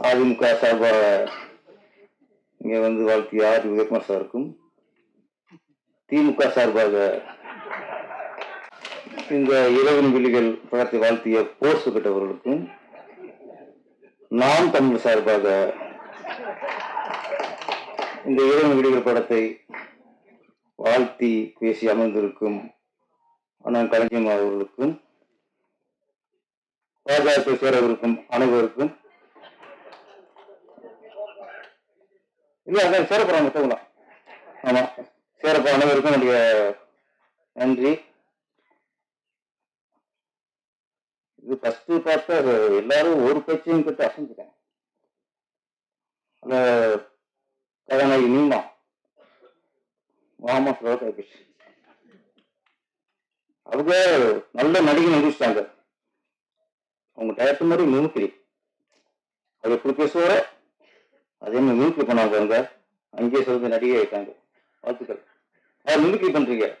அதிமுக சார்பாக இங்கே வந்து வாழ்த்திய ஆர் உதயகுமார் சாருக்கும் திமுக சார்பாக இந்த இரவு விழிகள் படத்தை வாழ்த்திய போர்ஸ் பெற்றவர்களுக்கும் நாம் தமிழ் சார்பாக இந்த இரவின் விழிகள் படத்தை வாழ்த்தி பேசி அமர்ந்திருக்கும் அண்ணன் கலைஞர் அவர்களுக்கும் பாஜக சேரவிருக்கும் அனைவருக்கும் இல்ல அதான் சேரப்போறாங்க தூங்கலாம் ஆமாம் சேரப்போ அனைவருக்கும் என்னுடைய நன்றி. இது ஃபஸ்ட்டு பார்த்தா எல்லாரும் ஒரு பேச்சையும் கிட்ட அசைஞ்சிட்டேன் அந்த கதாநாயகி நீமா வாமா ஸ்லோகா அவங்க நல்ல நடிகை நடிச்சிட்டாங்க. அவங்க டயத்து மாதிரி மிமிக்ரி அது எப்படி பேசுவாரோ அதே மாதிரி மிமிக்ரி பண்ணாங்க அவங்க அங்கேயே சொல்றது நடிகை ஆயிட்டாங்க. வாழ்த்துக்கள். அவர் மிமிக்ரி பண்றீங்க?